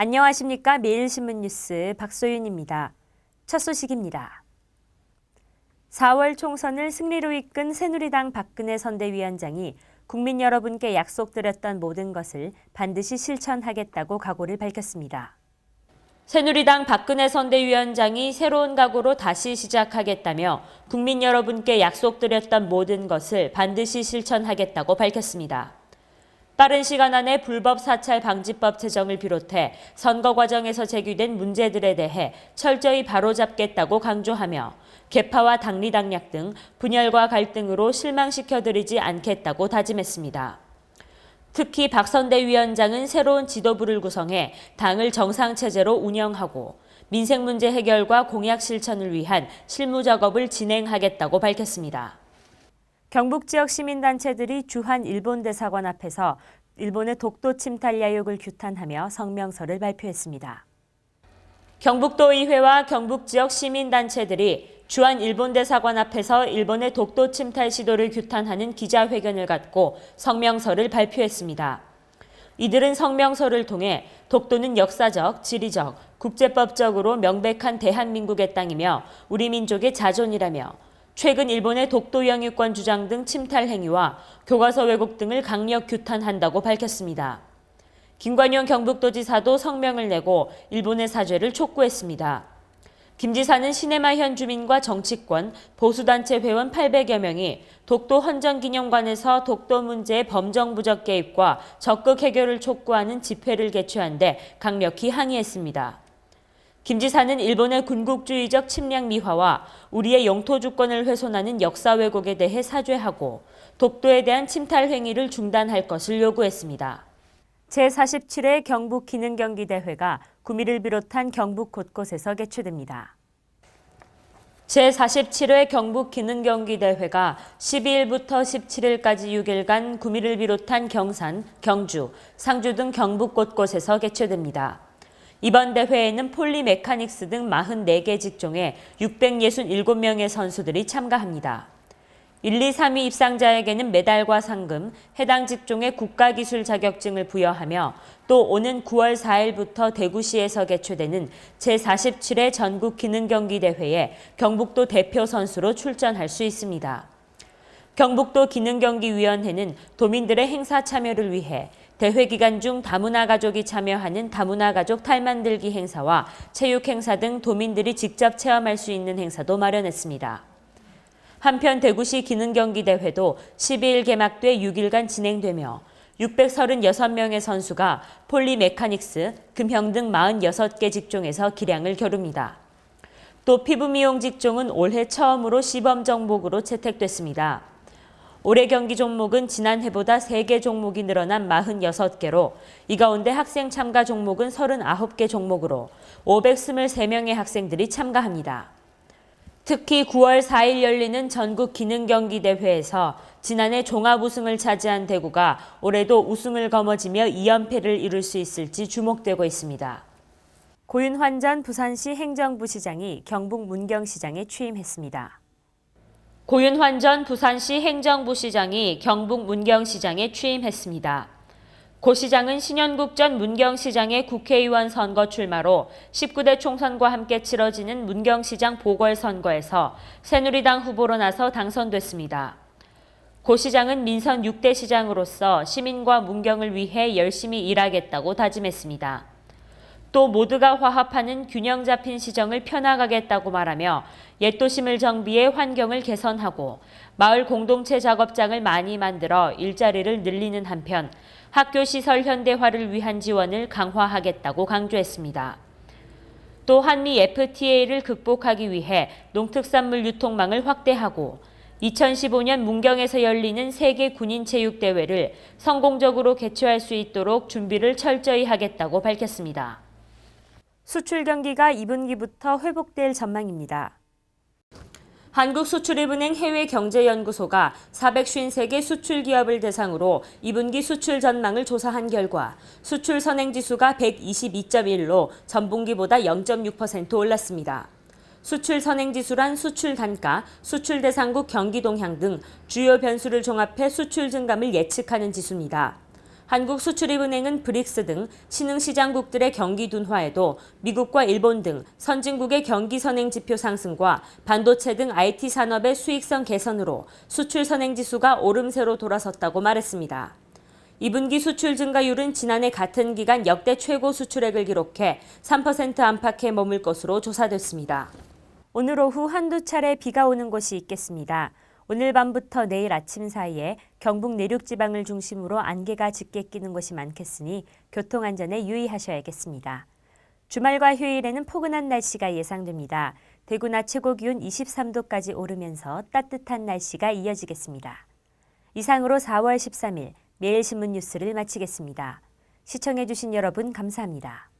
안녕하십니까. 매일신문 뉴스 박소윤입니다. 첫 소식입니다. 4월 총선을 승리로 이끈 새누리당 박근혜 선대위원장이 국민 여러분께 약속드렸던 모든 것을 반드시 실천하겠다고 각오를 밝혔습니다. 새누리당 박근혜 선대위원장이 새로운 각오로 다시 시작하겠다며 국민 여러분께 약속드렸던 모든 것을 반드시 실천하겠다고 밝혔습니다. 빠른 시간 안에 불법 사찰 방지법 제정을 비롯해 선거 과정에서 제기된 문제들에 대해 철저히 바로잡겠다고 강조하며 개파와 당리당략 등 분열과 갈등으로 실망시켜드리지 않겠다고 다짐했습니다. 특히 박선대 위원장은 새로운 지도부를 구성해 당을 정상체제로 운영하고 민생 문제 해결과 공약 실천을 위한 실무 작업을 진행하겠다고 밝혔습니다. 경북 지역 시민단체들이 주한 일본 대사관 앞에서 일본의 독도 침탈 야욕을 규탄하며 성명서를 발표했습니다. 경북도 의회와 경북 지역 시민단체들이 주한 일본 대사관 앞에서 일본의 독도 침탈 시도를 규탄하는 기자회견을 갖고 성명서를 발표했습니다. 이들은 성명서를 통해 독도는 역사적, 지리적, 국제법적으로 명백한 대한민국의 땅이며 우리 민족의 자존이라며 최근 일본의 독도 영유권 주장 등 침탈 행위와 교과서 왜곡 등을 강력 규탄한다고 밝혔습니다. 김관영 경북도지사도 성명을 내고 일본의 사죄를 촉구했습니다. 김 지사는 시네마 현 주민과 정치권, 보수단체 회원 800여 명이 독도 헌정기념관에서 독도 문제의 범정부적 개입과 적극 해결을 촉구하는 집회를 개최한 데 강력히 항의했습니다. 김 지사는 일본의 군국주의적 침략 미화와 우리의 영토 주권을 훼손하는 역사 왜곡에 대해 사죄하고 독도에 대한 침탈 행위를 중단할 것을 요구했습니다. 제47회 경북 기능경기대회가 구미를 비롯한 경북 곳곳에서 개최됩니다. 제47회 경북 기능경기대회가 12일부터 17일까지 6일간 구미를 비롯한 경산, 경주, 상주 등 경북 곳곳에서 개최됩니다. 이번 대회에는 폴리 메카닉스 등 44개 직종에 667명의 선수들이 참가합니다. 1, 2, 3위 입상자에게는 메달과 상금, 해당 직종의 국가기술 자격증을 부여하며 또 오는 9월 4일부터 대구시에서 개최되는 제47회 전국 기능경기대회에 경북도 대표 선수로 출전할 수 있습니다. 경북도 기능경기위원회는 도민들의 행사 참여를 위해 대회 기간 중 다문화 가족이 참여하는 다문화 가족 탈만들기 행사와 체육 행사 등 도민들이 직접 체험할 수 있는 행사도 마련했습니다. 한편 대구시 기능경기대회도 12일 개막돼 6일간 진행되며 636명의 선수가 폴리 메카닉스, 금형 등 46개 직종에서 기량을 겨룹니다. 또 피부 미용 직종은 올해 처음으로 시범 종목으로 채택됐습니다. 올해 경기 종목은 지난해보다 3개 종목이 늘어난 46개로 이 가운데 학생 참가 종목은 39개 종목으로 523명의 학생들이 참가합니다. 특히 9월 4일 열리는 전국 기능경기대회에서 지난해 종합 우승을 차지한 대구가 올해도 우승을 거머쥐며 2연패를 이룰 수 있을지 주목되고 있습니다. 고윤환 전 부산시 행정부시장이 경북 문경시장에 취임했습니다. 고윤환 전 부산시 행정부시장이 경북 문경시장에 취임했습니다. 고 시장은 신현국 전 문경시장의 국회의원 선거 출마로 19대 총선과 함께 치러지는 문경시장 보궐선거에서 새누리당 후보로 나서 당선됐습니다. 고 시장은 민선 6대 시장으로서 시민과 문경을 위해 열심히 일하겠다고 다짐했습니다. 또 모두가 화합하는 균형 잡힌 시정을 펴나가겠다고 말하며 옛 도심을 정비해 환경을 개선하고 마을 공동체 작업장을 많이 만들어 일자리를 늘리는 한편 학교 시설 현대화를 위한 지원을 강화하겠다고 강조했습니다. 또 한미 FTA를 극복하기 위해 농특산물 유통망을 확대하고 2015년 문경에서 열리는 세계 군인 체육 대회를 성공적으로 개최할 수 있도록 준비를 철저히 하겠다고 밝혔습니다. 수출 경기가 2분기부터 회복될 전망입니다. 한국수출입은행 해외경제연구소가 453개 수출 기업을 대상으로 2분기 수출 전망을 조사한 결과 수출 선행지수가 122.1로 전분기보다 0.6% 올랐습니다. 수출 선행지수란 수출 단가, 수출 대상국 경기 동향 등 주요 변수를 종합해 수출 증감을 예측하는 지수입니다. 한국수출입은행은 브릭스 등 신흥시장국들의 경기 둔화에도 미국과 일본 등 선진국의 경기 선행 지표 상승과 반도체 등 IT 산업의 수익성 개선으로 수출 선행 지수가 오름세로 돌아섰다고 말했습니다. 2분기 수출 증가율은 지난해 같은 기간 역대 최고 수출액을 기록해 3% 안팎에 머물 것으로 조사됐습니다. 오늘 오후 한두 차례 비가 오는 곳이 있겠습니다. 오늘 밤부터 내일 아침 사이에 경북 내륙 지방을 중심으로 안개가 짙게 끼는 곳이 많겠으니 교통 안전에 유의하셔야겠습니다. 주말과 휴일에는 포근한 날씨가 예상됩니다. 대구 낮 최고 기온 23도까지 오르면서 따뜻한 날씨가 이어지겠습니다. 이상으로 4월 13일 매일신문 뉴스를 마치겠습니다. 시청해주신 여러분 감사합니다.